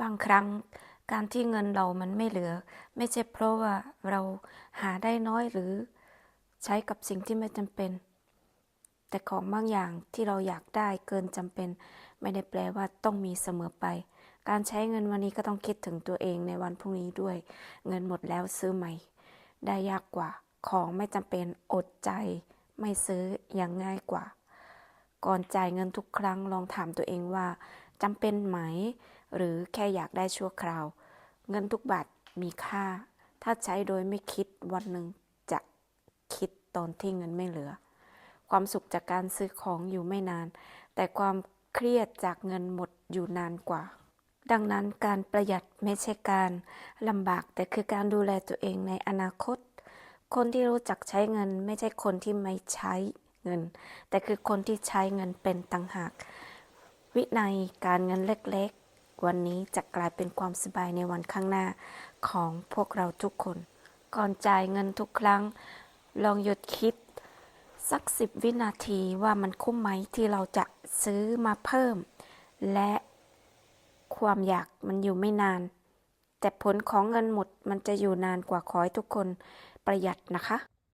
บางครั้งการที่เงินเรามันไม่เหลือ ไม่ใช่เพราะว่าเราหาได้น้อยหรือใช้กับสิ่งที่ไม่จำเป็น แต่ของบางอย่างที่เราอยากได้เกินจำเป็น ไม่ได้แปลว่าต้องมีเสมอไป การใช้เงินวันนี้ก็ต้องคิดถึงตัวเองในวันพรุ่งนี้ด้วย เงินหมดแล้วซื้อใหม่ ได้ยากกว่าของไม่จำเป็นอดใจ ไม่ซื้ออย่างง่ายกว่า ก่อนจ่ายเงินทุกครั้งลองถามตัวเองว่า จำเป็นไหม หรือแค่อยากได้ชั่วคราว เงินทุกบาทมีค่า ถ้าใช้โดยไม่คิดวันหนึ่งจะคิดตอนที่เงินไม่เหลือ ความสุขจากการซื้อของอยู่ไม่นาน แต่ความเครียดจากเงินหมดอยู่นานกว่า ดังนั้นการประหยัดไม่ใช่การลำบากแต่คือการดูแลตัวเองในอนาคต คนที่รู้จักใช้เงินไม่ใช่คนที่ไม่ใช้เงิน แต่คือคนที่ใช้เงินเป็นต่างหาก วินัยการเงินเล็กๆ วันนี้จะกลายเป็นความสบายในวันข้างหน้าของพวกเราทุกคน ก่อนจ่ายเงินทุกครั้ง ลองหยุดคิด สักสิบวินาทีว่ามันคุ้มไหมที่เราจะซื้อมาเพิ่ม และความอยากมันอยู่ไม่นาน แต่ผลของเงินหมดมันจะอยู่นานกว่าขอให้ทุกคนประหยัดนะคะ